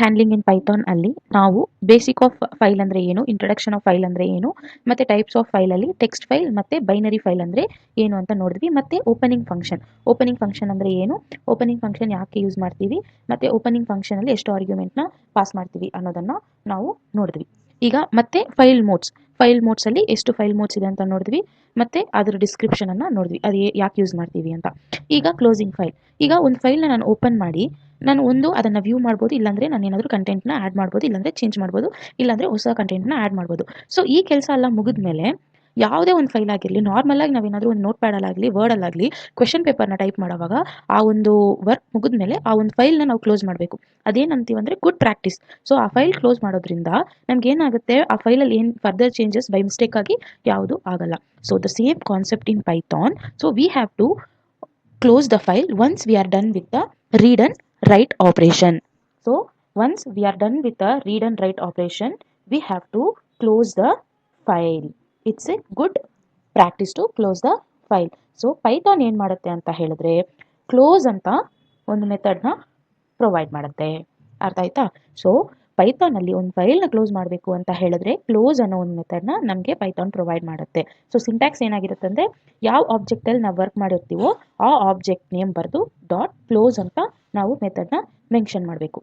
Handling ಇನ್ Python ಅಲ್ಲಿ ನಾವು basic of file ಅಂದ್ರೆ ಏನು ಇಂಟ್ರೊಡಕ್ಷನ್ ಆಫ್ ಫೈಲ್ ಅಂದ್ರೆ ಏನು, ಮತ್ತೆ ಟೈಪ್ಸ್ ಆಫ್ ಫೈಲ್ ಅಲ್ಲಿ ಟೆಕ್ಸ್ಟ್ ಫೈಲ್ ಮತ್ತೆ ಬೈನರಿ ಫೈಲ್ ಅಂದ್ರೆ ಏನು ಅಂತ ನೋಡಿದ್ವಿ. ಮತ್ತೆ ಓಪನಿಂಗ್ ಫಂಕ್ಷನ್ ಓಪನಿಂಗ್ ಫಂಕ್ಷನ್ ಅಂದ್ರೆ ಏನು? ಓಪನಿಂಗ್ ಫಂಕ್ಷನ್ ಯಾಕೆ ಯೂಸ್ ಮಾಡ್ತೀವಿ? ಮತ್ತೆ ಓಪನಿಂಗ್ ಫಂಕ್ಷನ್ ಅಲ್ಲಿ ಎಷ್ಟು ಆರ್ಗ್ಯುಮೆಂಟ್ನ ಪಾಸ್ ಮಾಡ್ತೀವಿ ಅನ್ನೋದನ್ನ ನಾವು ನೋಡಿದ್ವಿ. ಈಗ ಮತ್ತೆ ಫೈಲ್ ಮೋಡ್ಸ್ ಫೈಲ್ ಮೋಡ್ಸ್ ಅಲ್ಲಿ ಎಷ್ಟು ಫೈಲ್ ಮೋಡ್ಸ್ ಇದೆ ಅಂತ ನೋಡಿದ್ವಿ. ಮತ್ತೆ ಅದರ ಡಿಸ್ಕ್ರಿಪ್ಷನ್ ಅನ್ನ ನೋಡಿದ್ವಿ. ಅದು ಯಾಕೆ ಯೂಸ್ ಮಾಡ್ತೀವಿ ಅಂತ. ಈಗ ಕ್ಲೋಸಿಂಗ್ ಫೈಲ್ ಈಗ ಒಂದು ಫೈಲ್ನ ನಾನು ಓಪನ್ ಮಾಡಿ ನಾನು ಒಂದು ಅದನ್ನು ವ್ಯೂ ಮಾಡ್ಬೋದು, ಇಲ್ಲಾಂದರೆ ನಾನು ಏನಾದರೂ ಕಂಟೆಂಟ್ನ ಆ್ಯಡ್ ಮಾಡ್ಬೋದು, ಇಲ್ಲಾಂದರೆ ಚೇಂಜ್ ಮಾಡ್ಬೋದು, ಇಲ್ಲಾಂದರೆ ಹೊಸ ಕಂಟೆಂಟ್ನ ಆ್ಯಡ್ ಮಾಡ್ಬೋದು. ಸೊ ಈ ಕೆಲಸ ಎಲ್ಲ ಮುಗಿದ್ಮೇಲೆ ಯಾವುದೇ ಒಂದು ಫೈಲ್ ಆಗಿರಲಿ ನಾರ್ಮಲಾಗಿ ನಾವೇನಾದರೂ ಒಂದು ನೋಟ್ ಪ್ಯಾಡಲ್ಲಾಗಲಿ ವರ್ಡಲ್ಲಾಗಲಿ ಕ್ವೆಶನ್ ಪೇಪರ್ನ ಟೈಪ್ ಮಾಡುವಾಗ ಆ ಒಂದು ವರ್ಕ್ ಮುಗಿದ ಮೇಲೆ ಆ ಒಂದು ಫೈಲ್ನ ನಾವು ಕ್ಲೋಸ್ ಮಾಡಬೇಕು. ಅದೇನಂತೀವಿ ಅಂದರೆ ಗುಡ್ ಪ್ರಾಕ್ಟೀಸ್ ಸೊ ಆ ಫೈಲ್ ಕ್ಲೋಸ್ ಮಾಡೋದ್ರಿಂದ ನಮ್ಗೆ ಏನಾಗುತ್ತೆ, ಆ ಫೈಲಲ್ಲಿ ಏನು ಫರ್ದರ್ ಚೇಂಜಸ್ ಬೈ ಮಿಸ್ಟೇಕ್ ಆಗಿ ಯಾವುದು ಆಗಲ್ಲ. So the same concept in Python so we have to close the file once we are done with the read and write operation. So once we are done with the read and write operation, we have to close the file. It's a good practice to close the file. So Python ಏನು ಮಾಡುತ್ತೆ ಅಂತ ಹೇಳಿದ್ರೆ close ಅಂತ ಒಂದು ಮೆಥಡ್ನ provide ಮಾಡುತ್ತೆ ಅರ್ಥ ಆಯ್ತಾ so ಪೈಥಾನಲ್ಲಿ ಒಂದು ಫೈಲ್ನ ಕ್ಲೋಸ್ ಮಾಡಬೇಕು ಅಂತ ಹೇಳಿದ್ರೆ ಕ್ಲೋಸ್ ಅನ್ನೋ ಒಂದು ಮೆಥಡ್ನ ನಮಗೆ ಪೈಥಾನ್ ಪ್ರೊವೈಡ್ ಮಾಡುತ್ತೆ. ಸೊ ಸಿಂಟ್ಯಾಕ್ಸ್ ಏನಾಗಿರುತ್ತೆ ಅಂದ್ರೆ ಯಾವ ಆಬ್ಜೆಕ್ಟಲ್ಲಿ ನಾವು ವರ್ಕ್ ಮಾಡಿರ್ತೀವೋ ಆ ಆಬ್ಜೆಕ್ಟ್ ನೇಮ್ ಬರೆದು ಡಾಟ್ ಕ್ಲೋಸ್ ಅಂತ ನಾವು ಮೆಥಡ್ನ ಮೆನ್ಷನ್ ಮಾಡಬೇಕು.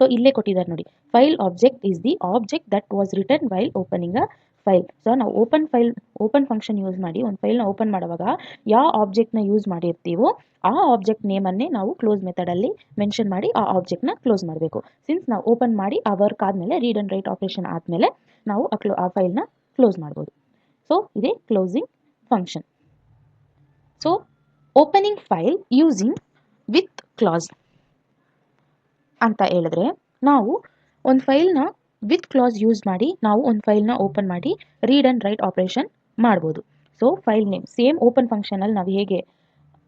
ಸೊ ಇಲ್ಲೇ ಕೊಟ್ಟಿದ್ದಾರೆ ನೋಡಿ. File object is the object that was return while opening a file so ನಾವು open file open function use ಮಾಡಿ ಒಂದು ಫೈಲ್ನ ಓಪನ್ ಮಾಡುವಾಗ ಯಾವ ಆಬ್ಜೆಕ್ಟ್ನ ಯೂಸ್ ಮಾಡಿರ್ತೀವೋ ಆ ಆಬ್ಜೆಕ್ಟ್ ನೇಮನ್ನೇ ನಾವು ಕ್ಲೋಸ್ ಮೆಥಡಲ್ಲಿ ಮೆನ್ಷನ್ ಮಾಡಿ ಆ ಆಬ್ಜೆಕ್ಟ್ನ ಕ್ಲೋಸ್ ಮಾಡಬೇಕು. ಸಿನ್ಸ್ ನಾವು ಓಪನ್ ಮಾಡಿ ಆ ವರ್ಕ್ ಆದಮೇಲೆ ರೀಡ್ ಆ್ಯಂಡ್ ರೈಟ್ ಆಪರೇಷನ್ ಆದಮೇಲೆ ನಾವು ಆ ಕ್ಲೋ ಆ ಕ್ಲೋಸ್ ಮಾಡ್ಬೋದು. ಸೊ ಇದೇ closing function so opening file using with class ಅಂತ ಹೇಳಿದ್ರೆ ನಾವು ಒಂದು ಫೈಲ್ನ ವಿತ್ ಕ್ಲಾಸ್ ಯೂಸ್ ಮಾಡಿ ನಾವು ಒಂದು ಫೈಲ್ನ ಓಪನ್ ಮಾಡಿ ರೀಡ್ ಆ್ಯಂಡ್ ರೈಟ್ ಆಪರೇಷನ್ ಮಾಡ್ಬೋದು. So file name same open ಫಂಕ್ಷನಲ್ಲಿ ನಾವು ಹೇಗೆ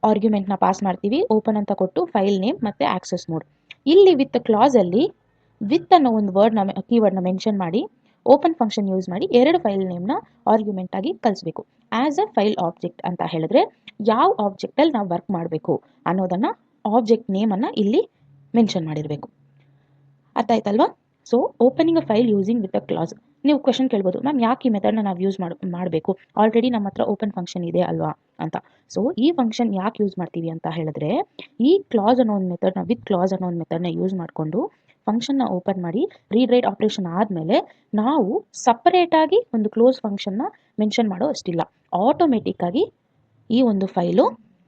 ಆರ್ಗ್ಯುಮೆಂಟ್ನ ಪಾಸ್ ಮಾಡ್ತೀವಿ ಓಪನ್ ಅಂತ ಕೊಟ್ಟು ಫೈಲ್ ನೇಮ್ ಮತ್ತು ಆಕ್ಸೆಸ್ ಮೋಡ್ ಇಲ್ಲಿ ವಿತ್ ಕ್ಲಾಸಲ್ಲಿ ವಿತ್ ಅನ್ನೋ ಒಂದು ವರ್ಡ್ನ ಕೀವರ್ಡ್ನ ಮೆನ್ಷನ್ ಮಾಡಿ ಓಪನ್ ಫಂಕ್ಷನ್ ಯೂಸ್ ಮಾಡಿ ಎರಡು ಫೈಲ್ ನೇಮ್ನ ಆರ್ಗ್ಯುಮೆಂಟ್ ಆಗಿ ಆ್ಯಸ್ ಅ ಫೈಲ್ ಆಬ್ಜೆಕ್ಟ್ ಅಂತ ಹೇಳಿದ್ರೆ ಯಾವ ಆಬ್ಜೆಕ್ಟಲ್ಲಿ ನಾವು ವರ್ಕ್ ಮಾಡಬೇಕು ಅನ್ನೋದನ್ನು ಆಬ್ಜೆಕ್ಟ್ ನೇಮನ್ನು ಇಲ್ಲಿ ಮೆನ್ಷನ್ ಮಾಡಿರಬೇಕು. ಅರ್ಥ ಆಯ್ತಲ್ವಾ? So opening a file using with a class ನೀವು ಕ್ವೆಶನ್ ಕೇಳ್ಬೋದು ಮ್ಯಾಮ್ ಯಾಕೆ ಈ ಮೆಥಡ್ನ ನಾವು ಯೂಸ್ ಮಾಡಿ, ಮಾಡಬೇಕು? ಆಲ್ರೆಡಿ ನಮ್ಮ ಹತ್ರ ಓಪನ್ ಫಂಕ್ಷನ್ ಇದೆ ಅಲ್ವಾ? ಅಂತ. ಸೊ ಈ ಫಂಕ್ಷನ್ ಯಾಕೆ ಯೂಸ್ ಮಾಡ್ತೀವಿ ಅಂತ ಹೇಳಿದ್ರೆ, ಈ ಕ್ಲಾಸ್ ಅನ್ನೋ ಒಂದು ಮೆಥಡ್ನ ವಿತ್ ಕ್ಲಾಸ್ ಅನ್ನೋ ಒಂದು ಮೆಥಡ್ನ ಯೂಸ್ ಮಾಡಿಕೊಂಡು ಫಂಕ್ಷನ್ನ ಓಪನ್ ಮಾಡಿ ರೀಡ್ ರೈಟ್ ಆಪ್ರೇಷನ್ ಆದಮೇಲೆ ನಾವು ಸಪರೇಟಾಗಿ ಒಂದು ಕ್ಲೋಸ್ ಫಂಕ್ಷನ್ನ ಮೆನ್ಷನ್ ಮಾಡೋ ಅಷ್ಟಿಲ್ಲ. ಆಟೋಮೆಟಿಕ್ಕಾಗಿ ಈ ಒಂದು ಫೈಲು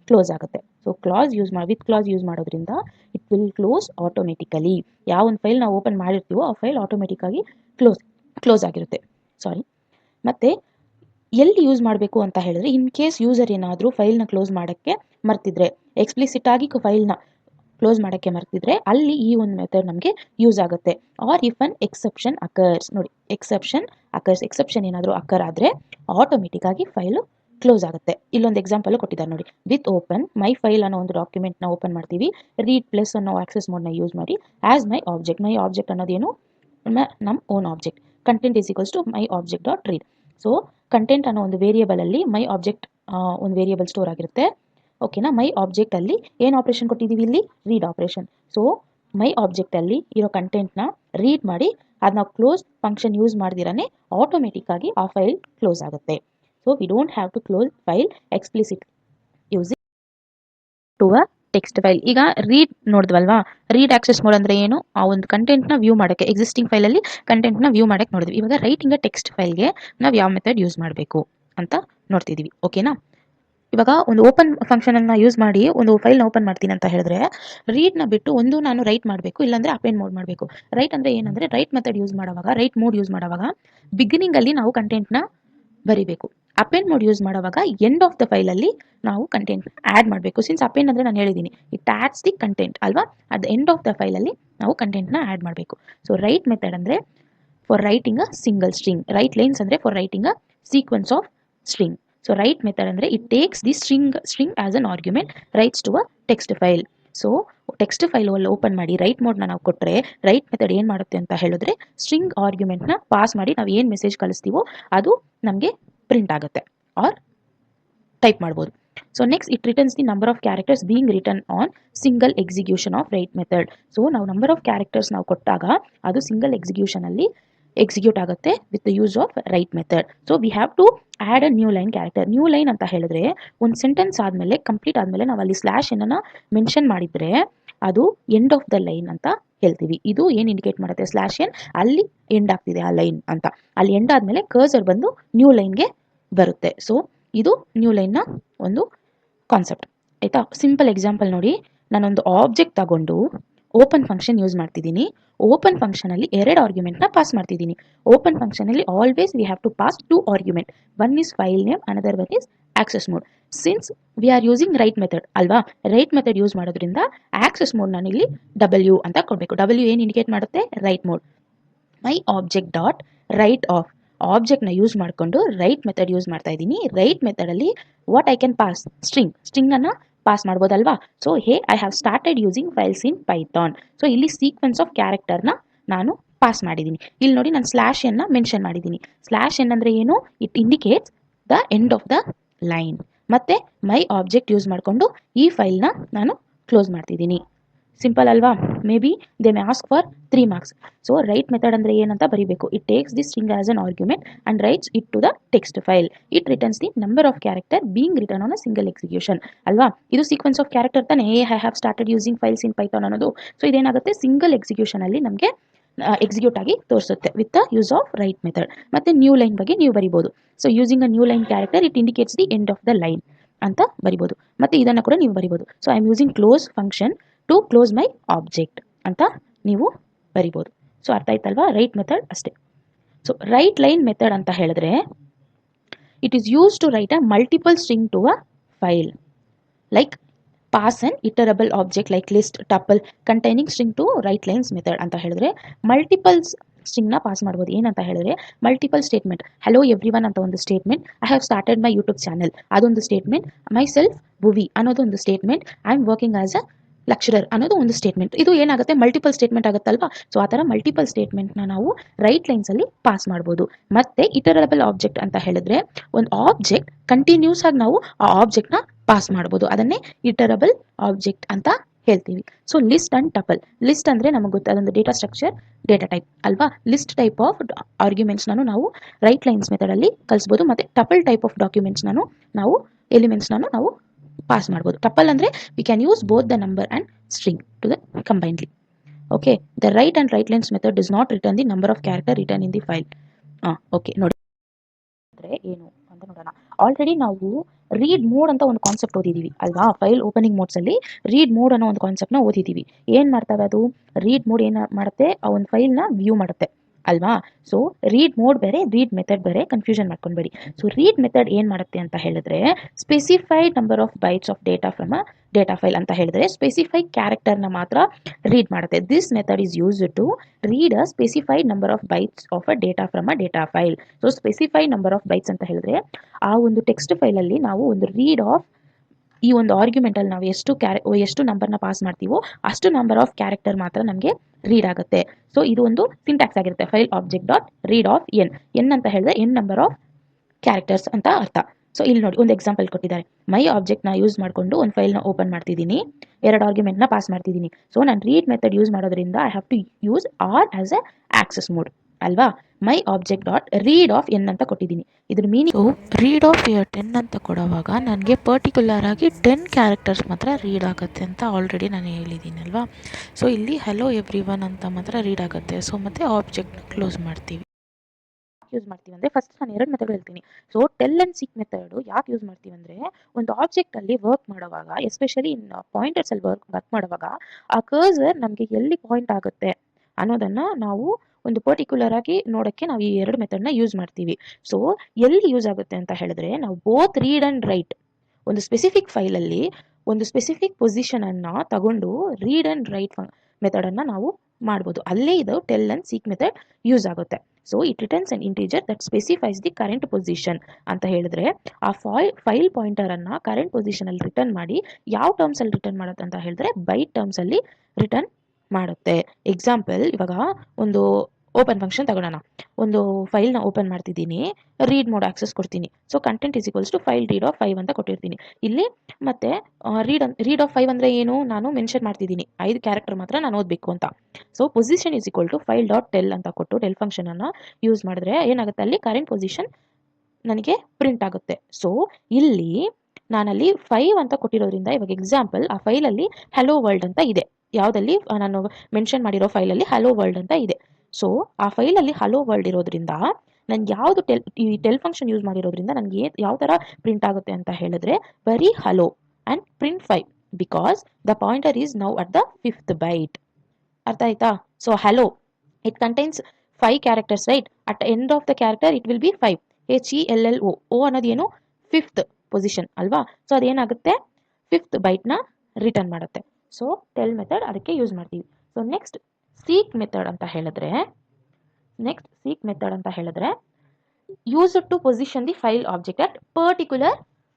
ಕ್ಲೋಸ್ ಆಗುತ್ತೆ. ಸೊ ಕ್ಲಾಸ್ ಯೂಸ್ ಮಾಡಿ ವಿತ್ ಕ್ಲಾಸ್ ಯೂಸ್ ಮಾಡೋದ್ರಿಂದ ಇಟ್ ವಿಲ್ ಕ್ಲೋಸ್ ಆಟೋಮೆಟಿಕಲಿ ಯಾವ ಒಂದು ಫೈಲ್ ನಾವು ಓಪನ್ ಮಾಡಿರ್ತೀವೋ ಆ ಫೈಲ್ ಆಟೋಮೆಟಿಕ್ಕಾಗಿ ಕ್ಲೋಸ್ ಕ್ಲೋಸ್ ಆಗಿರುತ್ತೆ. ಸಾರಿ ಮತ್ತೆ ಎಲ್ಲಿ ಯೂಸ್ ಮಾಡಬೇಕು ಅಂತ ಹೇಳಿದ್ರೆ ಇನ್ ಕೇಸ್ ಯೂಸರ್ ಏನಾದರೂ ಫೈಲ್ನ ಕ್ಲೋಸ್ ಮಾಡೋಕ್ಕೆ ಮರ್ತಿದ್ರೆ ಎಕ್ಸ್ಪ್ಲಿಸಿಟ್ ಆಗಿ ಫೈಲ್ನ ಕ್ಲೋಸ್ ಮಾಡೋಕ್ಕೆ ಮರ್ತಿದ್ರೆ, ಅಲ್ಲಿ ಈ ಒಂದು ಮೆಥಡ್ ನಮಗೆ ಯೂಸ್ ಆಗುತ್ತೆ. Or if an exception occurs ನೋಡಿ ಎಕ್ಸೆಪ್ಷನ್ ಅಕರ್ಸ್ ಎಕ್ಸೆಪ್ಷನ್ ಏನಾದರೂ ಅಕರ್ ಆದರೆ ಆಟೋಮೆಟಿಕ್ ಆಗಿ ಫೈಲು ಕ್ಲೋಸ್ ಆಗುತ್ತೆ. ಇಲ್ಲೊಂದು ಎಕ್ಸಾಂಪಲ್ ಕೊಟ್ಟಿದ್ದಾರೆ ನೋಡಿ. ವಿತ್ ಓಪನ್ ಮೈ ಫೈಲ್ ಅನ್ನೋ ಒಂದು ಡಾಕ್ಯುಮೆಂಟ್ನ ಓಪನ್ ಮಾಡ್ತೀವಿ. ರೀಡ್ ಪ್ಲಸ್ ಅನ್ನೋ ಆಕ್ಸೆಸ್ ಮೋಡ್ನ ಯೂಸ್ ಮಾಡಿ. As my object my object ಅನ್ನೋದೇನು? ನಮ್ಮ own object content is equals to my object dot read so content ಅನ್ನೋ ಒಂದು ವೇರಿಯಬಲ್ ಅಲ್ಲಿ ಮೈ ಆಬ್ಜೆಕ್ಟ್ ಒಂದು ವೇರಿಯಬಲ್ ಸ್ಟೋರ್ ಆಗಿರುತ್ತೆ. ಓಕೆನಾ ಮೈ ಆಬ್ಜೆಕ್ಟ್ ಅಲ್ಲಿ ಏನು ಆಪರೇಷನ್ ಕೊಟ್ಟಿದ್ದೀವಿ ಇಲ್ಲಿ? Read operation so my object ಅಲ್ಲಿ ಇರೋ ಕಂಟೆಂಟ್ನ ರೀಡ್ ಮಾಡಿ ಅದನ್ನ ಕ್ಲೋಸ್ ಫಂಕ್ಷನ್ ಯೂಸ್ ಮಾಡ್ದಿರಾನೆ ಆಟೋಮೆಟಿಕ್ ಆಗಿ ಆ ಫೈಲ್ ಕ್ಲೋಸ್ ಆಗುತ್ತೆ. So we don't have to close file explicit using to a text file ಈಗ ರೀಡ್ ನೋಡಿದ್ವಲ್ವಾ? ರೀಡ್ ಆಕ್ಸೆಸ್ ಮೋಡ್ ಅಂದ್ರೆ ಏನು? ಆ ಒಂದು ಕಂಟೆಂಟ್ನ ವ್ಯೂ ಮಾಡೋಕ್ಕೆ ಎಕ್ಸಿಸ್ಟಿಂಗ್ ಫೈಲಲ್ಲಿ ಕಂಟೆಂಟ್ನ ವ್ಯೂ ಮಾಡೋಕ್ಕೆ ನೋಡಿದ್ವಿ. ಇವಾಗ ರೈಟಿಂಗ್ ಟೆಕ್ಸ್ಟ್ ಫೈಲ್ಗೆ ನಾವು ಯಾವ ಮೆಥಡ್ ಯೂಸ್ ಮಾಡಬೇಕು ಅಂತ ನೋಡ್ತಿದ್ದೀವಿ ಓಕೆನಾ ಇವಾಗ ಒಂದು ಓಪನ್ ಫಂಕ್ಷನನ್ನು ಯೂಸ್ ಮಾಡಿ ಒಂದು ಫೈಲ್ನ ಓಪನ್ ಮಾಡ್ತೀನಿ ಅಂತ ಹೇಳಿದ್ರೆ ರೀಡ್ನ ಬಿಟ್ಟು ಒಂದು ನಾನು ರೈಟ್ ಮಾಡಬೇಕು, ಇಲ್ಲಾಂದರೆ ಅಪೇನ್ ಮೋಡ್ ಮಾಡಬೇಕು. ರೈಟ್ ಅಂದರೆ ಏನಂದರೆ ರೈಟ್ ಮೆಥಡ್ ಯೂಸ್ ಮಾಡುವಾಗ ರೈಟ್ ಮೋಡ್ ಯೂಸ್ ಮಾಡುವಾಗ ಬಿಗಿನಿಂಗಲ್ಲಿ ನಾವು ಕಂಟೆಂಟ್ನ ಬರಿಬೇಕು. ಅಪೇನ್ ಮೋಡ್ ಯೂಸ್ ಮಾಡುವಾಗ ಎಂಡ್ ಆಫ್ ದ ಫೈಲಲ್ಲಿ ನಾವು ಕಂಟೆಂಟ್ ಆ್ಯಡ್ ಮಾಡಬೇಕು. ಸಿನ್ಸ್ ಅಪೆನ್ ಅಂದರೆ ನಾನು ಹೇಳಿದ್ದೀನಿ ಇಟ್ ಆ್ಯಡ್ಸ್ ದಿ ಕಂಟೆಂಟ್ ಅಲ್ವಾ? ಅಟ್ ಎಂಡ್ ಆಫ್ ದ ಫೈಲಲ್ಲಿ ನಾವು ಕಂಟೆಂಟ್ನ ಆ್ಯಡ್ ಮಾಡಬೇಕು. ಸೊ ರೈಟ್ ಮೆಥಡ್ ಅಂದರೆ for writing a single string write lines ಅಂದರೆ for writing a sequence of string so write method ಅಂದರೆ it takes the string string as an argument writes to a text file so text file ಅಲ್ಲಿ open ಮಾಡಿ write ಮೋಡ್ನ ನಾವು ಕೊಟ್ಟರೆ right method ಏನು ಮಾಡುತ್ತೆ ಅಂತ ಹೇಳಿದ್ರೆ ಸ್ಟ್ರಿಂಗ್ ಆರ್ಗ್ಯುಮೆಂಟ್ನ ಪಾಸ್ ಮಾಡಿ ನಾವು ಏನು ಮೆಸೇಜ್ ಕಳಿಸ್ತೀವೋ ಅದು ನಮಗೆ ಪ್ರಿಂಟ್ ಆಗುತ್ತೆ ಆರ್ ಟೈಪ್ ಮಾಡ್ಬೋದು. So next it returns the number of characters being return on single execution of write method so ನಾವು ನಂಬರ್ ಆಫ್ ಕ್ಯಾರೆಕ್ಟರ್ಸ್ ನಾವು ಕೊಟ್ಟಾಗ ಅದು ಸಿಂಗಲ್ ಎಕ್ಸಿಕ್ಯೂಷನಲ್ಲಿ ಎಕ್ಸಿಕ್ಯೂಟ್ ಆಗುತ್ತೆ with the use of write method so we have to add a new line character new line ಅಂತ ಹೇಳಿದ್ರೆ ಒಂದು sentence ಆದಮೇಲೆ ಕಂಪ್ಲೀಟ್ ಆದಮೇಲೆ ನಾವು ಅಲ್ಲಿ ಸ್ಲ್ಯಾಶ್ ಏನನ್ನ ಮೆನ್ಷನ್ ಮಾಡಿದರೆ ಅದು ಎಂಡ್ ಆಫ್ ದ ಲೈನ್ ಅಂತ ಹೇಳ್ತೀವಿ ಇದು ಏನು ಇಂಡಿಕೇಟ್ ಮಾಡುತ್ತೆ? ಸ್ಲ್ಯಾಶ್ ಎನ್ ಅಲ್ಲಿ ಎಂಡ್ ಆಗ್ತಿದೆ ಆ ಲೈನ್ ಅಂತ. ಅಲ್ಲಿ ಎಂಡ್ ಆದಮೇಲೆ ಕರ್ಸರ್ ಬಂದು ನ್ಯೂ ಲೈನ್ಗೆ ಬರುತ್ತೆ. ಸೊ ಇದು ನ್ಯೂ ಲೈನ್ನ ಒಂದು ಕಾನ್ಸೆಪ್ಟ್ ಆಯಿತಾ? ಸಿಂಪಲ್ ಎಕ್ಸಾಂಪಲ್ ನೋಡಿ. ನಾನೊಂದು ಆಬ್ಜೆಕ್ಟ್ ತಗೊಂಡು ಓಪನ್ ಫಂಕ್ಷನ್ ಯೂಸ್ ಮಾಡ್ತಿದ್ದೀನಿ. ಓಪನ್ ಫಂಕ್ಷನಲ್ಲಿ ಎರಡು ಆರ್ಗ್ಯುಮೆಂಟ್ನ ಪಾಸ್ ಮಾಡ್ತಿದ್ದೀನಿ. Open ಫಂಕ್ಷನಲ್ಲಿ always we have to pass two argument one is file name another one is access mode since we are using write method ಅಲ್ವಾ? Write method use ಮಾಡೋದ್ರಿಂದ access mode ನಾನು ಇಲ್ಲಿ W ಅಂತ ಕೊಡಬೇಕು. ಡಬ್ಲ್ಯೂ ಏನು indicate ಮಾಡುತ್ತೆ? Write mode my object dot write of ಆಬ್ಜೆಕ್ಟ್ನ use ಮಾಡಿಕೊಂಡು write method use ಮಾಡ್ತಾ ಇದ್ದೀನಿ. Write ಮೆಥಡಲ್ಲಿ what I can pass string ಸ್ಟ್ರಿಂಗನ್ನು pass ಮಾಡ್ಬೋದಲ್ವಾ? So hey I have started using files in Python so ಇಲ್ಲಿ sequence of ಕ್ಯಾರೆಕ್ಟರ್ನ ನಾನು pass ಮಾಡಿದ್ದೀನಿ. ಇಲ್ಲಿ ನೋಡಿ ನಾನು ಸ್ಲ್ಯಾಶ್ ಮೆನ್ಷನ್ ಮಾಡಿದ್ದೀನಿ. ಸ್ಲ್ಯಾಶ್ ಎನ್ ಅಂದರೆ ಏನು? It indicates the end of the line ಮತ್ತೆ ಮೈ ಆಬ್ಜೆಕ್ಟ್ ಯೂಸ್ ಮಾಡಿಕೊಂಡು ಈ ಫೈಲ್ನ ನಾನು ಕ್ಲೋಸ್ ಮಾಡ್ತಿದ್ದೀನಿ. ಸಿಂಪಲ್ ಅಲ್ವಾ? Maybe they may ask for three marks so write method ಅಂದರೆ ಏನಂತ ಬರೀಬೇಕು. It takes the string as an argument and writes it to the text file it returns the number of character being return on a single execution ಅಲ್ವಾ? ಇದು sequence of character ತಾನೇ. I have started using files in Python ಅನ್ನೋದು. So ಇದೇನಾಗುತ್ತೆ? Single ಎಕ್ಸಿಕ್ಯೂಷನಲ್ಲಿ ನಮಗೆ execute ಆಗಿ ತೋರಿಸುತ್ತೆ with the use of write method ಮತ್ತೆ ನ್ಯೂ ಲೈನ್ ಬಗ್ಗೆ ನೀವು ಬರಿಬೋದು. So using a new line character it indicates the end of the line ಅಂತ ಬರಿಬೋದು. ಮತ್ತೆ ಇದನ್ನು ಕೂಡ ನೀವು ಬರಿಬೋದು. So I am using close function to close my object ಅಂತ ನೀವು ಬರಿಬೋದು. ಸೊ ಅರ್ಥ ಆಯ್ತಲ್ವಾ? ರೈಟ್ ಮೆಥಡ್ ಅಷ್ಟೇ. ಸೊ ರೈಟ್ ಲೈನ್ ಮೆಥಡ್ ಅಂತ ಹೇಳಿದ್ರೆ it is use to write a multiple string to a file like pass an iterable object like list tuple containing string to write lines method ಅಂತ ಹೇಳಿದ್ರೆ multiples ಸ್ಟ್ರಿಂಗ್ನ pass ಮಾಡ್ಬೋದು. ಏನಂತ ಹೇಳಿದ್ರೆ multiple statement hello every one ಅಂತ ಒಂದು statement I have started my YouTube channel ಅದೊಂದು statement myself Bhuvi ಅನ್ನೋದೊಂದು statement I am working as a lecturer ಅನ್ನೋದು ಒಂದು ಸ್ಟೇಟ್ಮೆಂಟ್ ಇದು ಏನಾಗುತ್ತೆ? Multiple statement ಆಗುತ್ತಲ್ವಾ? ಸೊ ಆ ಥರ ಮಲ್ಟಿಪಲ್ ಸ್ಟೇಟ್ಮೆಂಟ್ನ ನಾವು ರೈಟ್ ಲೈನ್ಸಲ್ಲಿ ಪಾಸ್ ಮಾಡ್ಬೋದು. ಮತ್ತೆ ಇಟರಬಲ್ ಆಬ್ಜೆಕ್ಟ್ ಅಂತ ಹೇಳಿದ್ರೆ, ಒಂದು ಆಬ್ಜೆಕ್ಟ್ ಕಂಟಿನ್ಯೂಸ್ ಆಗಿ ನಾವು ಆ ಆಬ್ಜೆಕ್ಟ್ನ ಪಾಸ್ ಮಾಡ್ಬೋದು. ಅದನ್ನೇ ಇಟರಬಲ್ ಆಬ್ಜೆಕ್ಟ್ ಅಂತ ಹೇಳ್ತೀವಿ. So list and tuple list ಅಂದರೆ ನಮಗೆ ಗೊತ್ತ ಅದೊಂದು ಡೇಟಾ ಸ್ಟ್ರಕ್ಚರ್ ಡೇಟಾ ಟೈಪ್ ಅಲ್ವಾ? ಲಿಸ್ಟ್ ಟೈಪ್ ಆಫ್ ಆರ್ಗ್ಯುಮೆಂಟ್ಸ್ನೂ ನಾವು ರೈಟ್ ಲೈನ್ಸ್ ಮೆಥಡಲ್ಲಿ ಕಲಿಸ್ಬೋದು. ಮತ್ತು ಟಪಲ್ ಟೈಪ್ ಆಫ್ ಡಾಕ್ಯುಮೆಂಟ್ಸ್ನೂ ನಾವು ಎಲಿಮೆಂಟ್ಸ್ನೂ ನಾವು ಪಾಸ್ ಮಾಡ್ಬೋದು. ಟಪಲ್ ಅಂದರೆ we can use both the number and string to the combinely okay the write and write lines method is not return the number of character return in the file ಹಾಂ okay ನೋಡಿ. ಅಂದರೆ ಏನು ಅಂತ ನೋಡೋಣ. Already ನಾವು read mode ಅಂತ ಒಂದು concept ಓದಿದ್ದೀವಿ ಅಲ್ವಾ? ಫೈಲ್ ಓಪನಿಂಗ್ ಮೋಡ್ಸಲ್ಲಿ ರೀಡ್ ಮೋಡ್ ಅನ್ನೋ ಒಂದು ಕಾನ್ಸೆಪ್ಟ್ನ ಓದಿದ್ದೀವಿ ಏನು ಮಾಡ್ತವೆ ಅದು? ರೀಡ್ ಮೋಡ್ ಏನು ಮಾಡುತ್ತೆ? ಆ ಒಂದು ಫೈಲ್ನ ವ್ಯೂ ಮಾಡುತ್ತೆ. ಅಲ್ವಾ? ಸೊ ರೀಡ್ ಮೋಡ್ ಬೇರೆ ರೀಡ್ ಮೆಥಡ್ ಬೇರೆ ಕನ್ಫ್ಯೂಷನ್ ಮಾಡ್ಕೊಬೇಡಿ ಸೊ ರೀಡ್ ಮೆಥಡ್ ಏನು ಮಾಡುತ್ತೆ ಅಂತ ಹೇಳಿದ್ರೆ specified number of bytes of data from a data file ಅಂತ ಹೇಳಿದ್ರೆ ಸ್ಪೆಸಿಫೈ ಕ್ಯಾರೆಕ್ಟರ್ನ ಮಾತ್ರ ರೀಡ್ ಮಾಡುತ್ತೆ. This method is use to read a specified number of bytes of a data from a data file so specified number of bytes ಅಂತ ಹೇಳಿದ್ರೆ, ಆ ಒಂದು text ಫೈಲಲ್ಲಿ ನಾವು ಒಂದು ರೀಡ್ ಆಫ್ ಈ ಒಂದು ಆರ್ಗ್ಯುಮೆಂಟಲ್ಲಿ ನಾವು ಎಷ್ಟು ಕ್ಯಾರೆ ಎಷ್ಟು ನಂಬರ್ನ ಪಾಸ್ ಮಾಡ್ತೀವೋ ಅಷ್ಟು ನಂಬರ್ ಆಫ್ ಕ್ಯಾರೆಕ್ಟರ್ ಮಾತ್ರ ನಮಗೆ ರೀಡ್ ಆಗುತ್ತೆ. ಸೊ ಇದು ಒಂದು ಸಿಂಟ್ಯಾಕ್ಸ್ ಆಗಿರುತ್ತೆ. File object dot read of n n ಅಂತ ಹೇಳಿದ್ರೆ ಎನ್ ನಂಬರ್ ಆಫ್ ಕ್ಯಾರೆಕ್ಟರ್ಸ್ ಅಂತ ಅರ್ಥ. ಸೊ ಇಲ್ಲಿ ನೋಡಿ, ಒಂದು ಎಕ್ಸಾಂಪಲ್ ಕೊಟ್ಟಿದ್ದಾರೆ. ಮೈ ಆಬ್ಜೆಕ್ಟ್ನ ಯೂಸ್ ಮಾಡಿಕೊಂಡು ಒಂದು ಫೈಲ್ನ ಓಪನ್ ಮಾಡ್ತಿದ್ದೀನಿ. ಎರಡು ಆರ್ಗ್ಯುಮೆಂಟ್ನ ಪಾಸ್ ಮಾಡ್ತಿದ್ದೀನಿ. ಸೊ ನಾನು ರೀಡ್ ಮೆಥಡ್ ಯೂಸ್ ಮಾಡೋದ್ರಿಂದ I have to use r as a access mode ಅಲ್ವಾ? My object dot read of n ಅಂತ ಕೊಟ್ಟಿದ್ದೀನಿ. ಇದ್ರ ಮೀನಿಂಗ್ ರೀಡ್ ಆಫ್ ಟೆನ್ ಅಂತ ಕೊಡುವಾಗ ನನಗೆ ಪರ್ಟಿಕ್ಯುಲರ್ ಆಗಿ ಟೆನ್ ಕ್ಯಾರೆಕ್ಟರ್ಸ್ ಮಾತ್ರ ರೀಡ್ ಆಗುತ್ತೆ ಅಂತ ಆಲ್ರೆಡಿ ನಾನು ಹೇಳಿದ್ದೀನಿ ಅಲ್ವಾ? ಸೊ ಇಲ್ಲಿ ಹಲೋ ಎವ್ರಿ ಒನ್ ಅಂತ ಮಾತ್ರ ರೀಡ್ ಆಗುತ್ತೆ. ಸೊ ಮತ್ತೆ ಆಬ್ಜೆಕ್ಟ್ ಕ್ಲೋಸ್ ಮಾಡ್ತೀವಿ. ಯೂಸ್ ಮಾಡ್ತೀವಿ ಅಂದರೆ ಫಸ್ಟ್ ನಾನು ಎರಡು ಮೆಥಡ್ ಹೇಳ್ತೀನಿ. So tell and seek method ಯಾಕೆ ಯೂಸ್ ಮಾಡ್ತೀವಿ ಅಂದರೆ ಒಂದು ಆಬ್ಜೆಕ್ಟಲ್ಲಿ ವರ್ಕ್ ಮಾಡುವಾಗ ಎಸ್ಪೆಷಲಿ ಇನ್ ಪಾಯಿಂಟರ್ಸಲ್ಲಿ ವರ್ಕ್ ವರ್ಕ್ ಮಾಡುವಾಗ ಆ ಕರ್ಸರ್ ನಮಗೆ ಎಲ್ಲಿ ಪಾಯಿಂಟ್ ಆಗುತ್ತೆ ಅನ್ನೋದನ್ನು ನಾವು ಒಂದು ಪರ್ಟಿಕ್ಯುಲರ್ ಆಗಿ ನೋಡೋಕ್ಕೆ ನಾವು ಈ ಎರಡು ಮೆಥಡ್ನ ಯೂಸ್ ಮಾಡ್ತೀವಿ. ಸೊ ಎಲ್ಲಿ ಯೂಸ್ ಆಗುತ್ತೆ ಅಂತ ಹೇಳಿದ್ರೆ, ನಾವು ಬೋತ್ ರೀಡ್ ಆ್ಯಂಡ್ ರೈಟ್ ಒಂದು ಸ್ಪೆಸಿಫಿಕ್ ಫೈಲಲ್ಲಿ ಒಂದು ಸ್ಪೆಸಿಫಿಕ್ ಪೊಸಿಷನನ್ನು ತಗೊಂಡು ರೀಡ್ ಆ್ಯಂಡ್ ರೈಟ್ ಮೆಥಡನ್ನು ನಾವು ಮಾಡ್ಬೋದು. ಅಲ್ಲೇ ಇದು tell and seek method use ಆಗುತ್ತೆ. So it returns an integer that specifies the current position ಅಂತ ಹೇಳಿದ್ರೆ, ಆ ಫೈಲ್ ಫೈಲ್ ಪಾಯಿಂಟರನ್ನು ಕರೆಂಟ್ ಪೊಸಿಷನಲ್ಲಿ ರಿಟರ್ನ್ ಮಾಡಿ, ಯಾವ ಟರ್ಮ್ಸಲ್ಲಿ ರಿಟರ್ನ್ ಮಾಡುತ್ತೆ ಅಂತ ಹೇಳಿದ್ರೆ ಬೈ ಟರ್ಮ್ಸಲ್ಲಿ ರಿಟರ್ನ್ ಮಾಡುತ್ತೆ. ಎಕ್ಸಾಂಪಲ್ ಇವಾಗ ಒಂದು ಓಪನ್ ಫಂಕ್ಷನ್ ತಗೊಳ್ಳೋಣ ಒಂದು ಫೈಲ್ನ ಓಪನ್ ಮಾಡ್ತಿದ್ದೀನಿ ರೀಡ್ ಮೋಡ್ ಆಕ್ಸೆಸ್ ಕೊಡ್ತೀನಿ. So content is equals to file read of five ಅಂತ ಕೊಟ್ಟಿರ್ತೀನಿ. ಇಲ್ಲಿ ಮತ್ತೆ ರೀಡ್ ರೀಡ್ ಆಫ್ ಫೈವ್ ಅಂದರೆ ಏನು? ನಾನು ಮೆನ್ಷನ್ ಮಾಡ್ತಿದ್ದೀನಿ. ಐದು ಕ್ಯಾರೆಕ್ಟರ್ ಮಾತ್ರ ನಾನು ಓದಬೇಕು ಅಂತ. So position is equal to file dot tell ಅಂತ ಕೊಟ್ಟು ಟೆಲ್ ಫಂಕ್ಷನನ್ನು ಯೂಸ್ ಮಾಡಿದ್ರೆ ಏನಾಗುತ್ತೆ? ಅಲ್ಲಿ ಕರೆಂಟ್ ಪೊಸಿಷನ್ ನನಗೆ ಪ್ರಿಂಟ್ ಆಗುತ್ತೆ. ಸೊ ಇಲ್ಲಿ ನಾನಲ್ಲಿ ಫೈವ್ ಅಂತ ಕೊಟ್ಟಿರೋದ್ರಿಂದ, ಇವಾಗ ಎಕ್ಸಾಂಪಲ್ ಆ ಫೈಲಲ್ಲಿ ಹಲೋ ವರ್ಲ್ಡ್ ಅಂತ ಇದೆ. ಯಾವುದಲ್ಲಿ ನಾನು ಮೆನ್ಷನ್ ಮಾಡಿರೋ ಫೈಲಲ್ಲಿ ಹಲೋ ವರ್ಲ್ಡ್ ಅಂತ ಇದೆ. ಸೊ ಆ ಫೈಲಲ್ಲಿ ಹಲೋ ವರ್ಲ್ಡ್ ಇರೋದ್ರಿಂದ ನನ್ಗೆ ಯಾವುದು ಟೆಲ್ ಈ ಟೆಲ್ ಫಂಕ್ಷನ್ ಯೂಸ್ ಮಾಡಿರೋದ್ರಿಂದ ನನಗೆ ಯಾವ ಥರ ಪ್ರಿಂಟ್ ಆಗುತ್ತೆ ಅಂತ ಹೇಳಿದ್ರೆ ಬರೀ hello and print five because the pointer is now at the fifth byte ಅರ್ಥ ಆಯ್ತಾ? So hello it contains five characters right at end of the character it will be five H E L L O O ಏನು? Fifth position ಅಲ್ವಾ? So ಅದೇನಾಗುತ್ತೆ fifth ಬೈಟ್ನ return ಮಾಡುತ್ತೆ. So tell method ಅದಕ್ಕೆ use ಮಾಡ್ತೀವಿ. So next seek method ಅಂತ ಹೇಳಿದ್ರೆ next seek method ಅಂತ ಹೇಳಿದ್ರೆ use to position the file object at particular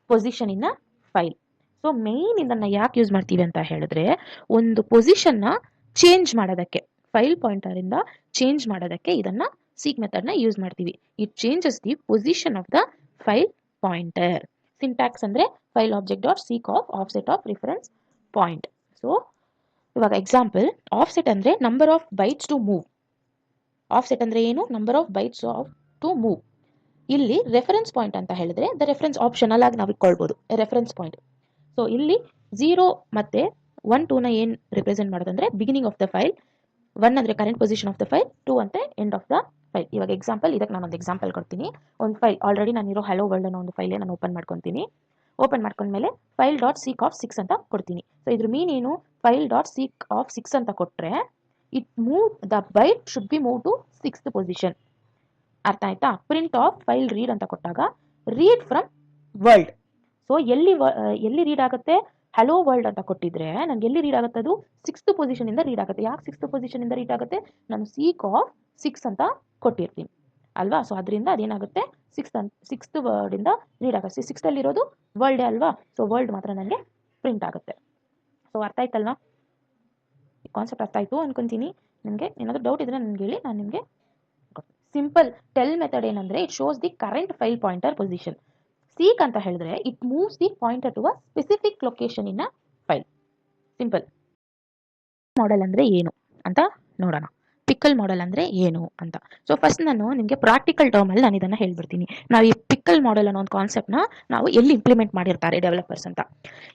position in file so main ಇದನ್ನು ಯಾಕೆ ಯೂಸ್ ಮಾಡ್ತೀವಿ ಅಂತ ಹೇಳಿದ್ರೆ, ಒಂದು ಪೊಸಿಷನ್ನ ಚೇಂಜ್ ಮಾಡೋದಕ್ಕೆ ಫೈಲ್ ಪಾಯಿಂಟರಿಂದ ಚೇಂಜ್ ಮಾಡೋದಕ್ಕೆ ಇದನ್ನ ಸೀಕ್ ಮೆಥಡ್ನ ಯೂಸ್ ಮಾಡ್ತೀವಿ. It changes the position of the file pointer syntax ಅಂದರೆ file object dot seek of offset of reference point so ಇವಾಗ ಎಕ್ಸಾಂಪಲ್ ಆಫ್ಸೆಟ್ ಅಂದರೆ number of bytes to move offset ಅಂದರೆ ಏನು? Number of bytes of to move ಇಲ್ಲಿ reference point ಅಂತ ಹೇಳಿದ್ರೆ the reference optional ಆಗಿ ನಾವು ಇಟ್ಕೊಳ್ಬೋದು. ರೆಫರೆನ್ಸ್ ಪಾಯಿಂಟ್ ಸೊ ಇಲ್ಲಿ ಝೀರೋ ಮತ್ತೆ ಒನ್ ಟೂನ ಏನು ರಿಪ್ರೆಸೆಂಟ್ ಮಾಡೋದಂದ್ರೆ beginning of the file one ಅಂದರೆ current position of the file two ಅಂತ ಎಂಡ್ ಆಫ್ ದ ಫೈಲ್ ಇವಾಗ ಎಕ್ಸಾಂಪಲ್ ಇದಕ್ಕೆ ನಾನು ಒಂದು ಎಕ್ಸಾಂಪಲ್ ಕೊಡ್ತೀನಿ. ಒಂದು ಫೈಲ್ ಆಲ್ರೆಡಿ ನಾನಿರೋ ಹಲೋ ವರ್ಲ್ಡ್ ಅನ್ನೋ ಒಂದು ಫೈಲೇ ನಾನು ಓಪನ್ ಮಾಡ್ಕೊತೀನಿ. ಓಪನ್ ಮಾಡ್ಕೊಂಡ್ಮೇಲೆ file dot seek of six ಅಂತ ಕೊಡ್ತೀನಿ ಸೊ ಇದ್ರ ಮೀನ್ ಏನು file dot seek of six ಅಂತ ಕೊಟ್ಟರೆ it move the byte should be move to sixth position ಅರ್ಥ ಆಯ್ತಾ ಪ್ರಿಂಟ್ ಆಫ್ ಫೈಲ್ ರೀಡ್ ಅಂತ ಕೊಟ್ಟಾಗ ರೀಡ್ ಫ್ರಮ್ ವರ್ಲ್ಡ್ ಸೊ ಎಲ್ಲಿ ಎಲ್ಲಿ ರೀಡ್ ಆಗುತ್ತೆ ಹಲೋ ವರ್ಲ್ಡ್ ಅಂತ ಕೊಟ್ಟಿದ್ರೆ ನನಗೆ ಎಲ್ಲಿ ರೀಡ್ ಆಗುತ್ತೆ ಅದು ಪೊಸಿಷನ್ ಇಂದ ರೀಡ್ ಆಗುತ್ತೆ ಯಾಕೆ ಸಿಕ್ಸ್ತ್ ಪೊಸಿಷನ್ ಇಂದ ರೀಡ್ ಆಗುತ್ತೆ ನಾನು ಸೀಕ್ ಆಫ್ ಸಿಕ್ಸ್ ಅಂತ ಕೊಟ್ಟಿರ್ತೀನಿ ಅಲ್ವಾ? ಸೊ ಅದರಿಂದ ಅದೇನಾಗುತ್ತೆ? ಸಿಕ್ಸ್ತ್ ಸಿಕ್ಸ್ತ್ ವರ್ಡಿಂದ ರೀಡ್ ಆಗುತ್ತೆ. ಸಿಕ್ಸ್ತಲ್ಲಿ ಇರೋದು ವರ್ಲ್ಡೇ ಅಲ್ವಾ? ಸೊ ವರ್ಲ್ಡ್ ಮಾತ್ರ ನನಗೆ ಪ್ರಿಂಟ್ ಆಗುತ್ತೆ. ಸೊ ಅರ್ಥ ಆಯ್ತಲ್ವಾ? ಕಾನ್ಸೆಪ್ಟ್ ಅರ್ಥ ಆಯಿತು ಅನ್ಕೊಂತೀನಿ. ನಿಮಗೆ ಏನಾದರೂ ಡೌಟ್ ಇದ್ರೆ ನನಗೆ ಹೇಳಿ, ನಾನು ನಿಮಗೆ ಸಿಂಪಲ್ ಟೆಲ್ ಮೆಥಡ್ ಏನಂದರೆ it shows the current file pointer position seek ಅಂತ ಹೇಳಿದ್ರೆ it moves the pointer to a specific location in a file simple model ಅಂದರೆ ಏನು ಅಂತ ನೋಡೋಣ. ಪಿಕ್ಕಲ್ ಮಾಡೆಲ್ ಅಂದ್ರೆ ಏನು ಅಂತ. ಸೊ ಫಸ್ಟ್ ನಾನು ನಿಮಗೆ ಪ್ರಾಕ್ಟಿಕಲ್ ಟರ್ಮಲ್ಲಿ ನಾನು ಇದನ್ನು ಹೇಳ್ಬಿಡ್ತೀನಿ. ನಾವು ಈ ಪಿಕ್ಕಲ್ ಮಾಡೆಲ್ ಅನ್ನೋ ಒಂದು ಕಾನ್ಸೆಪ್ಟ್ನ ನಾವು ಎಲ್ಲಿ ಇಂಪ್ಲಿಮೆಂಟ್ ಮಾಡಿರ್ತಾರೆ ಡೆವಲಪರ್ಸ್ ಅಂತ.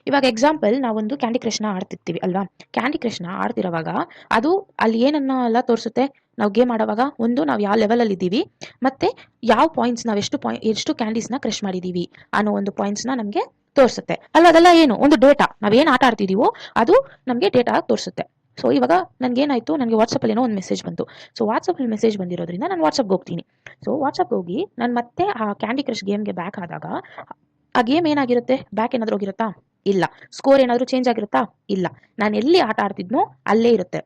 ಇವಾಗ ಎಕ್ಸಾಂಪಲ್ ನಾವೊಂದು ಕ್ಯಾಂಡಿ ಕ್ರಶ್ನ ಆಡ್ತಿರ್ತೀವಿ ಅಲ್ವಾ? ಕ್ಯಾಂಡಿ ಕ್ರಶ್ನ ಆಡ್ತಿರೋವಾಗ ಅದು ಅಲ್ಲಿ ಏನನ್ನ ಎಲ್ಲ ತೋರಿಸುತ್ತೆ? ನಾವು ಗೇಮ್ ಆಡೋವಾಗ ಒಂದು ನಾವು ಯಾವ ಲೆವೆಲಲ್ಲಿ ಇದ್ದೀವಿ? ಮತ್ತೆ ಯಾವ ಪಾಯಿಂಟ್ಸ್ ನಾವು ಎಷ್ಟು ಪಾಯಿಂಟ್ ಎಷ್ಟು ಕ್ಯಾಂಡೀಸ್ನ ಕ್ರಶ್ ಮಾಡಿದ್ದೀವಿ ಅನ್ನೋ ಒಂದು ಪಾಯಿಂಟ್ಸ್ನ ನಮಗೆ ತೋರಿಸುತ್ತೆ. ಅಲ್ಲ ಅದೆಲ್ಲ ಏನು? ಒಂದು ಡೇಟಾ ನಾವೇನು ಆಟ ಆಡ್ತಿದ್ದೀವೋ ಅದು ನಮಗೆ ಡೇಟಾ ತೋರಿಸುತ್ತೆ. ಸೊ ಇವಾಗ ನನಗೇನಾಯಿತು ನನಗೆ ವಾಟ್ಸಪ್ಪಲ್ಲಿ ಏನೋ ಒಂದು ಮೆಸೇಜ್ ಬಂತು. ಸೊ ವಾಟ್ಸಪ್ಪಲ್ಲಿ ಮೆಸೇಜ್ ಬಂದಿರೋದ್ರಿಂದ ನಾನು ವಾಟ್ಸಪ್ಗೆ ಹೋಗ್ತೀನಿ. ಸೊ ವಾಟ್ಸಪ್ಗೆ ಹೋಗಿ ನಾನು ಮತ್ತೆ ಆ ಕ್ಯಾಂಡಿ ಕ್ರಶ್ ಗೇಮ್ಗೆ ಬ್ಯಾಕ್ ಆದಾಗ, ಆ ಗೇಮ್ ಏನಾಗಿರುತ್ತೆ? ಬ್ಯಾಕ್ ಏನಾದರೂ ಹೋಗಿರುತ್ತಾ? ಇಲ್ಲ. ಸ್ಕೋರ್ ಏನಾದರೂ ಚೇಂಜ್ ಆಗಿರುತ್ತಾ? ಇಲ್ಲ. ನಾನು ಎಲ್ಲಿ ಆಟ ಆಡ್ತಿದ್ನೋ ಅಲ್ಲೇ ಇರುತ್ತೆ.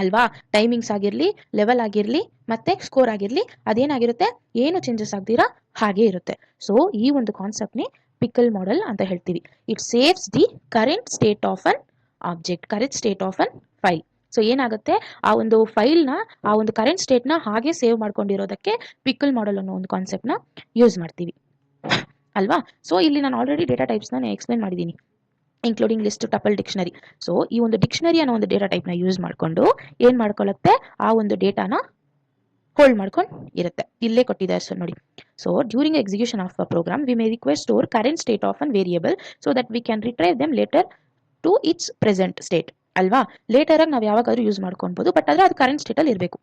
ಅಲ್ವಾ? ಟೈಮಿಂಗ್ಸ್ ಆಗಿರಲಿ ಲೆವೆಲ್ ಆಗಿರಲಿ, ಮತ್ತೆ ಸ್ಕೋರ್ ಆಗಿರಲಿ, ಅದೇನಾಗಿರುತ್ತೆ? ಏನು ಚೇಂಜಸ್ ಆಗ್ದಿರಾ ಹಾಗೆ ಇರುತ್ತೆ. ಸೊ ಈ ಒಂದು ಕಾನ್ಸೆಪ್ಟ್ನೇ ಪಿಕಲ್ ಮಾಡೆಲ್ ಅಂತ ಹೇಳ್ತೀವಿ. It saves the current state of an object current state of an file so ಏನಾಗುತ್ತೆ? ಆ ಒಂದು ಫೈಲ್ನ ಆ ಒಂದು ಕರೆಂಟ್ ಸ್ಟೇಟ್ನ ಹಾಗೆ ಸೇವ್ ಮಾಡ್ಕೊಂಡಿರೋದಕ್ಕೆ ಪಿಕಲ್ ಮಾಡಲ್ ಅನ್ನೋ ಒಂದು ಕಾನ್ಸೆಪ್ಟ್ನ ಯೂಸ್ ಮಾಡ್ತೀವಿ. ಅಲ್ವಾ? ಸೊ ಇಲ್ಲಿ ನಾನು ಆಲ್ರೆಡಿ ಡೇಟಾ ಟೈಪ್ಸ್ನ ಎಕ್ಸ್ಪ್ಲೇನ್ ಮಾಡಿದ್ದೀನಿ including list tuple dictionary so ಈ ಒಂದು ಡಿಕ್ಷನರಿ ಅನ್ನೋ ಒಂದು ಡೇಟಾ ಟೈಪ್ನ ಯೂಸ್ ಮಾಡಿಕೊಂಡು ಏನು ಮಾಡ್ಕೊಳ್ಳುತ್ತೆ ಆ ಒಂದು ಡೇಟಾನ ಹೋಲ್ಡ್ ಮಾಡ್ಕೊಂಡು ಇರುತ್ತೆ. ಇಲ್ಲೇ ಕೊಟ್ಟಿದ್ದಾರೆ ಸರ್ ನೋಡಿ. So during execution of a program we may request store current state of an variable so that we can retrieve them later to its present state ಅಲ್ವಾ? ಲೇಟರ್ ಆಗಿ ನಾವು ಯಾವಾಗಾದ್ರೂ ಯೂಸ್ ಮಾಡ್ಕೊಬಹುದು ಬಟ್ ಆದರೆ ಅದು ಕರೆಂಟ್ ಸ್ಟೇಟಲ್ಲಿ ಇರಬೇಕು.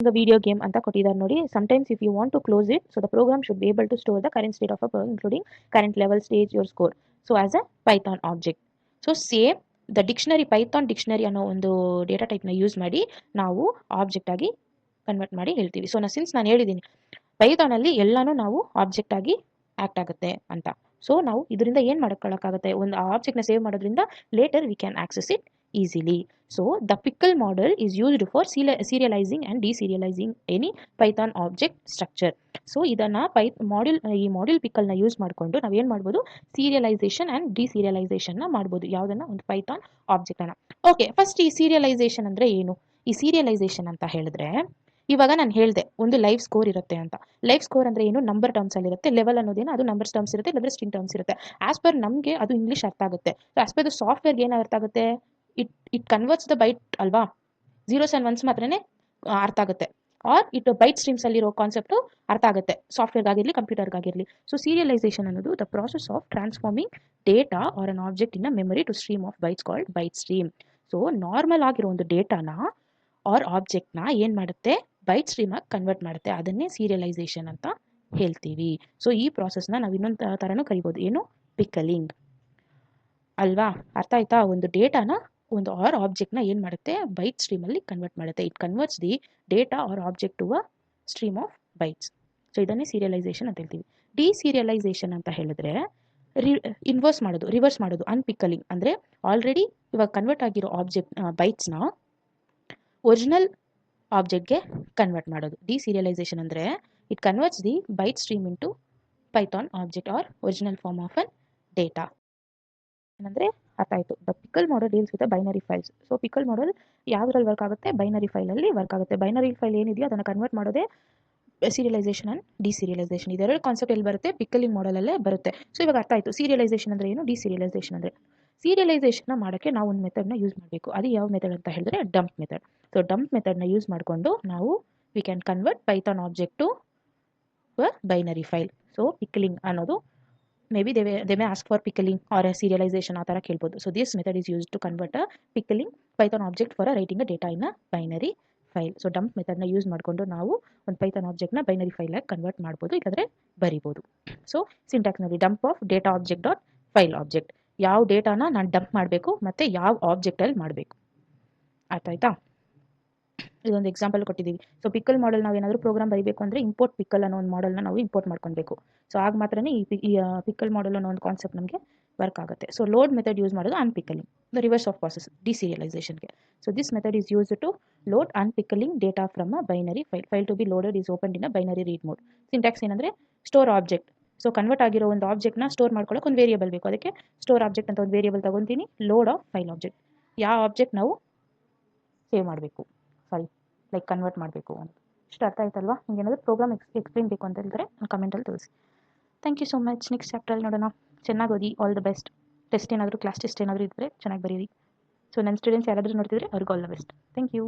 Video game ಅಂತ ಕೊಟ್ಟಿದ್ದಾರೆ ನೋಡಿ. Sometimes if you want to close it so the program should be able to store the current state of including current level stage your score so as a Python object so same the dictionary Python dictionary ಅನ್ನೋ ಒಂದು data ಟೈಪ್ನ use ಮಾಡಿ, ನಾವು object ಆಗಿ convert ಮಾಡಿ ಹೇಳ್ತೀವಿ. So ನಾ since ನಾನು ಹೇಳಿದ್ದೀನಿ ಪೈಥಾನಲ್ಲಿ ಎಲ್ಲನೂ ನಾವು ಆಬ್ಜೆಕ್ಟ್ ಆಗಿ ಆ್ಯಕ್ಟ್ ಆಗುತ್ತೆ ಅಂತ. ಸೊ ನಾವು ಇದರಿಂದ ಏನು ಮಾಡ್ಕೊಳ್ಳೋಕ್ಕಾಗುತ್ತೆ ಒಂದು ಆಬ್ಜೆಕ್ಟ್ನ ಸೇವ್ ಮಾಡೋದ್ರಿಂದ later we can access it easily so the pickle model is used for serialising and deserialising any Python object structure so ಇದನ್ನು ಪೈ ಮಾಡ್ಯೂಲ್ ಈ ಮಾಡ್ಯೂಲ್ ಪಿಕ್ಕಲ್ನ ಯೂಸ್ ಮಾಡಿಕೊಂಡು ನಾವೇನು ಮಾಡ್ಬೋದು? ಸೀರಿಯಲೈಸೇಷನ್ ಆ್ಯಂಡ್ ಡಿಸೀರಿಯಲೈಸೇಷನ್ನ ಮಾಡ್ಬೋದು. ಯಾವುದನ್ನ? ಒಂದು ಪೈಥಾನ್ ಆಬ್ಜೆಕ್ಟನ್ನು ಓಕೆ ಫಸ್ಟ್ ಈ ಸೀರಿಯಲೈಸೇಷನ್ ಅಂದರೆ ಏನು? ಈ ಸೀರಿಯಲೈಸೇಷನ್ ಅಂತ ಹೇಳಿದ್ರೆ ಇವಾಗ ನಾನು ಹೇಳಿದೆ, ಒಂದು ಲೈಫ್ ಸ್ಕೋರ್ ಇರುತ್ತೆ ಅಂತ. ಲೈಫ್ ಸ್ಕೋರ್ ಅಂದರೆ ಏನು? ನಂಬರ್ ಟರ್ಮ್ಸ್ ಅಲ್ಲಿ ಇರುತ್ತೆ ಲೆವೆಲ್ ಅನ್ನೋದೇನು? ಅದು ನಂಬರ್ ಟರ್ಮ್ಸ್ ಇರುತ್ತೆ, ಇಲ್ಲದ್ರೆ ಸ್ಟ್ರಿಂಗ್ ಟರ್ಮ್ಸ್ ಇರುತ್ತೆ. ಆಸ್ ಪರ್ ನಮಗೆ ಅದು ಇಂಗ್ಲೀಷ್ ಅರ್ಥ ಆಗುತ್ತೆ. ಸೊ ಆಸ್ ಪರ್ ದ ಸಾಫ್ಟ್ವೇರ್ಗೆ ಏನು ಅರ್ಥ ಆಗುತ್ತೆ? It it converts the byte ಅಲ್ವಾ? ಝೀರೋಸ್ ಆ್ಯಂಡ್ ಒನ್ಸ್ ಮಾತ್ರನೇ ಅರ್ಥ ಆಗುತ್ತೆ. ಆರ್ ಇಟ್ ಬೈಟ್ ಸ್ಟ್ರೀಮ್ಸ್ ಅಲ್ಲಿರೋ ಕಾನ್ಸೆಪ್ಟು ಅರ್ಥ ಆಗುತ್ತೆ. ಸಾಫ್ಟ್ವೇರ್ಗಾಗಿರಲಿ ಕಂಪ್ಯೂಟರ್ಗಾಗಿರಲಿ ಸೊ ಸೀರಿಯಲೈಸೇಷನ್ ಅನ್ನೋದು the process of transforming data or an object in a memory to stream of bytes called byte stream so normal ಆಗಿರೋ ಒಂದು ಡೇಟಾನ ಆರ್ ಆಬ್ಜೆಕ್ಟ್ನ ಏನು ಮಾಡುತ್ತೆ? ಬೈಟ್ ಸ್ಟ್ರೀಮಾಗಿ ಕನ್ವರ್ಟ್ ಮಾಡುತ್ತೆ. ಅದನ್ನೇ ಸೀರಿಯಲೈಸೇಷನ್ ಅಂತ ಹೇಳ್ತೀವಿ. ಸೊ ಈ ಪ್ರಾಸೆಸ್ನ ನಾವು ಇನ್ನೊಂದು ಥರನೂ ಕರಿಬೋದು. ಏನು? ಪಿಕಲಿಂಗ್ ಅಲ್ವಾ? ಅರ್ಥ ಆಯ್ತಾ? ಒಂದು ಡೇಟಾನ ಒಂದು ಆರ್ ಆಬ್ಜೆಕ್ಟ್ನ ಏನು ಮಾಡುತ್ತೆ? ಬೈಟ್ ಸ್ಟ್ರೀಮಲ್ಲಿ ಕನ್ವರ್ಟ್ ಮಾಡುತ್ತೆ. It converts the data or object to a stream of bytes so ಇದನ್ನೇ ಸೀರಿಯಲೈಸೇಷನ್ ಅಂತ ಹೇಳ್ತೀವಿ. ಡಿ ಸೀರಿಯಲೈಸೇಷನ್ ಅಂತ ಹೇಳಿದ್ರೆ, ರಿ ಇನ್ವರ್ಸ್ ಮಾಡೋದು ರಿವರ್ಸ್ ಮಾಡೋದು ಅನ್ಪಿಕಲಿಂಗ್ ಅಂದರೆ ಆಲ್ರೆಡಿ ಇವಾಗ ಕನ್ವರ್ಟ್ ಆಗಿರೋ ಆಬ್ಜೆಕ್ಟ್ ಬೈಟ್ಸ್ನ ಒರಿಜಿನಲ್ ಆಬ್ಜೆಕ್ಟ್ಗೆ ಕನ್ವರ್ಟ್ ಮಾಡೋದು. ಡಿ ಸೀರಿಯಲೈಸೇಷನ್ ಅಂದರೆ it converts the byte stream into Python object or original form of an data ಏನಂದರೆ ಅರ್ಥ ಆಯಿತು. The pickle module deals with binary files so pickle module ಯಾವುದ್ರಲ್ಲಿ ವರ್ಕ್ ಆಗುತ್ತೆ? ಬೈನರಿ ಫೈಲಲ್ಲಿ ವರ್ಕ್ ಆಗುತ್ತೆ. ಬೈನರಿ ಫೈಲ್ ಏನಿದೆಯೋ ಅದನ್ನು ಕನ್ವರ್ಟ್ ಮಾಡೋದೇ ಸೀರಿಯಲೈಸೇಷನ್ ಆಂಡ್ ಡಿ ಸೀರಿಯಲೈಸೇಷನ್ ಇದೆರಡು ಕಾನ್ಸೆಪ್ಟ್ ಎಲ್ಲಿ ಬರುತ್ತೆ? ಪಿಕಲಿಂಗ್ ಮಾಡಲಲ್ಲೇ ಬರುತ್ತೆ. ಸೊ ಇವಾಗ ಅರ್ಥ ಆಯಿತು. ಸೀರಿಯಲೈಸೇಷನ್ ಅಂದರೆ ಏನು? ಡಿಸೀರಿಯಲೈಸೇಷನ್ ಅಂದರೆ ಸೀರಿಯಲೈಸೇಷನ್ನ ಮಾಡೋಕ್ಕೆ ನಾವು ಒಂದು ಮೆಥಡ್ನ ಯೂಸ್ ಮಾಡಬೇಕು. ಅದು ಯಾವ ಮೆಥಡ್ ಅಂತ ಹೇಳಿದ್ರೆ ಡಂಪ್ ಮೆಥಡ್ ಸೊ ಡಂಪ್ ಮೆಥಡ್ನ ಯೂಸ್ ಮಾಡಿಕೊಂಡು ನಾವು we can convert Python object to binary file so pickling ಅನ್ನೋದು may be they they may ask for pickling or serialisation ಆ ಥರ ಕೇಳ್ಬೋದು. So this method is use to convert a pickling Python object for writing a data in a binary file so dump ಮೆಥಡ್ನ use ಮಾಡಿಕೊಂಡು ನಾವು ಒಂದು Python ಆಬ್ಜೆಕ್ಟ್ನ binary ಫೈಲಾಗಿ convert ಮಾಡ್ಬೋದು, ಇಲ್ಲಾಂದರೆ ಬರಿಬೋದು. So ಸಿಂಟ್ಯಾಕ್ಸ್ನಲ್ಲಿ dump of data object dot file object ಯಾವ ಡೇಟಾನ ನಾನು ಡಂಪ್ ಮಾಡಬೇಕು ಮತ್ತು ಯಾವ ಆಬ್ಜೆಕ್ಟಲ್ಲಿ ಮಾಡಬೇಕು. ಆಯ್ತಾಯ್ತಾ ಇದೊಂದು ಎಕ್ಸಾಂಪಲ್ ಕೊಟ್ಟಿದ್ದೀವಿ. ಸೊ ಪಿಕಲ್ ಮಾಡಲ್ ನಾವು ಏನಾದರೂ ಪ್ರೋಗ್ರಾಮ್ ಬರೀಬೇಕು ಅಂದರೆ ಇಂಪೋರ್ಟ್ ಪಿಕಲ್ ಅನ್ನೋ ಒಂದು ಮಾಡಲ್ನ ನಾವು ಇಂಪೋರ್ಟ್ ಮಾಡ್ಕೊಬೇಕು ಸೊ ಆಗ ಮಾತ್ರ ಈ ಪಿಕಲ್ ಮಾಡಲ್ ಅನ್ನೋ ಒಂದು ಕಾನ್ಸೆಪ್ಟ್ ನಮಗೆ ವರ್ಕ್ ಆಗುತ್ತೆ. ಸೊ ಲೋಡ್ ಮೆಥಡ್ ಯೂಸ್ ಮಾಡೋದು unpickling the reverse of process ಡಿಸೀರಿಯಲೈಸೇಷನ್ಗೆ so this method is use to load unpickling data from a binary file file to be loaded is open in a binary read mode syntax ಏನಂದರೆ store object so convert ಆಗಿರೋ ಒಂದು ಆಬ್ಜೆಕ್ಟ್ನ store ಮಾಡ್ಕೊಳ್ಳೋಕೆ ಒಂದು variable ಬೇಕು. ಅದಕ್ಕೆ store object ಅಂತ ಒಂದು variable ತಗೊತೀನಿ. ಲೋಡ್ ಆಫ್ ಫೈಲ್ ಆಬ್ಜೆಕ್ಟ್ ಯಾವ ಆಬ್ಜೆಕ್ಟ್ ನಾವು ಸೇವ್ ಮಾಡಬೇಕು? ಸಾರಿ ಲೈಕ್ ಕನ್ವರ್ಟ್ ಮಾಡಬೇಕು ಅಂತ. ಇಷ್ಟು ಅರ್ಥ ಆಯ್ತಲ್ವಾ? ನಿಮ್ಗೆ ಏನಾದರೂ ಪ್ರೋಗ್ರಾಮ್ ಎಕ್ಸ್ ಎಕ್ಸ್ಪ್ಲೇನ್ ಬೇಕು ಅಂತ ಹೇಳಿದ್ರೆ ಕಮೆಂಟಲ್ಲಿ ತಿಳಿಸಿ thank you so much next ಚಾಪ್ಟರಲ್ಲಿ ನೋಡೋಣ. ಚೆನ್ನಾಗಿ ಓದಿ. ಆಲ್ ದ ಬೆಸ್ಟ್ ಟೆಸ್ಟ್ ಏನಾದರೂ ಕ್ಲಾಸ್ ಟೆಸ್ಟ್ ಏನಾದರೂ ಇದ್ದರೆ ಚೆನ್ನಾಗಿ ಬರೀರಿ. ಸೊ ನನ್ನ ಸ್ಟೂಡೆಂಟ್ಸ್ ಯಾರಾದರೂ ನೋಡ್ತಿದ್ರೆ ಅವ್ರಿಗೆ all the best thank you